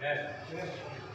Amen.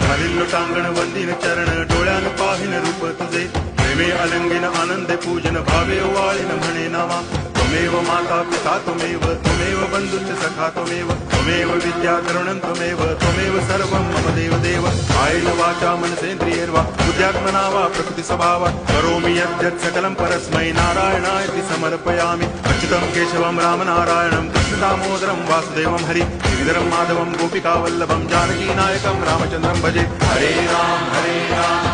खालील लोटांगण वंदिन चरण डोळ्यान पाहिन रूप तुझे प्रेमे अलंगिन आनंद पूजन भावे वाळीन म्हणे नामा त्वमेव माता पिता त्वमेव त्वमेव बंधुश्च सखा त्वमेव त्वमेव विद्या करुणं त्वमेव त्वमेव सर्वं मम देव देव कायेन वाचा मनसेन्द्रियैर्वा बुद्ध्यात्मना वा प्रकृति स्वभावा करोमि यद्यत् सकलं परस्मै नारायणायति समर्पयामि अच्युतं केशवं रामनारायणं कृष्णदामोदरं वासुदेवं हरि गिरिधरं माधवं गोपिकावल्लभं जानकीनायकं रामचन्द्रं भजे हरे राम हरे राम राम राम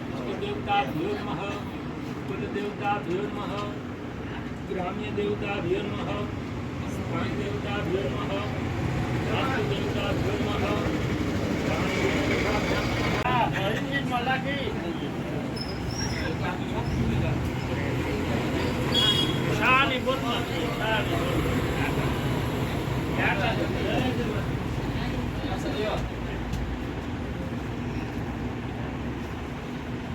દેવતાભ્યો નમઃ કુલદેવતાભ્યો નમઃ ગ્રામ્ય દેવતાભ્યો નમઃ સ્થાન દેવતાભ્યો નમઃ રાષ્ટ્ર દેવતાભ્યો નમઃ મલાકી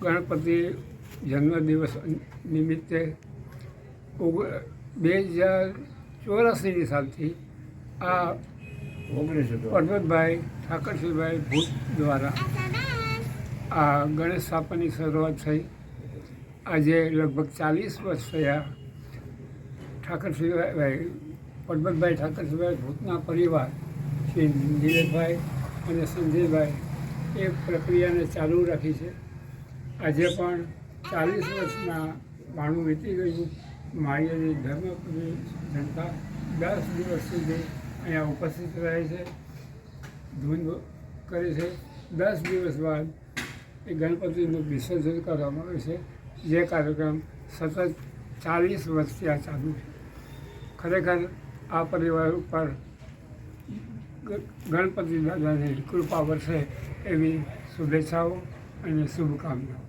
ગણપતિ જન્મદિવસ નિમિત્તે ઓગ- બે હજાર ચોરાસીની સાલથી આ પરબતભાઈ ઠાકરસિંહભાઈ ભૂત દ્વારા આ ગણેશ સ્થાપનની શરૂઆત થઈ. આજે લગભગ ચાલીસ વર્ષ થયા ઠાકરસિંહભાઈ પરબતભાઈ ઠાકરસિંહભાઈ ભૂતના પરિવાર શ્રી નીલેશભાઈ અને સંજયભાઈ એ પ્રક્રિયાને ચાલુ રાખી છે. આજે પણ ચાલીસ વર્ષના માણું વીતી ગયું. માળીયાની ધર્મપુરી જનતા દસ દિવસ સુધી અહીંયા ઉપસ્થિત રહે છે. ધૂન કરે છે. દસ દિવસ બાદ એ ગણપતિનું વિસર્જન કરવામાં આવે છે. જે કાર્યક્રમ સતત ચાલીસ વર્ષથી આ ચાલુ છે. ખરેખર આ પરિવાર ઉપર ગણપતિ દાદાની કૃપા વર્ષે એવી શુભેચ્છાઓ અને શુભકામનાઓ.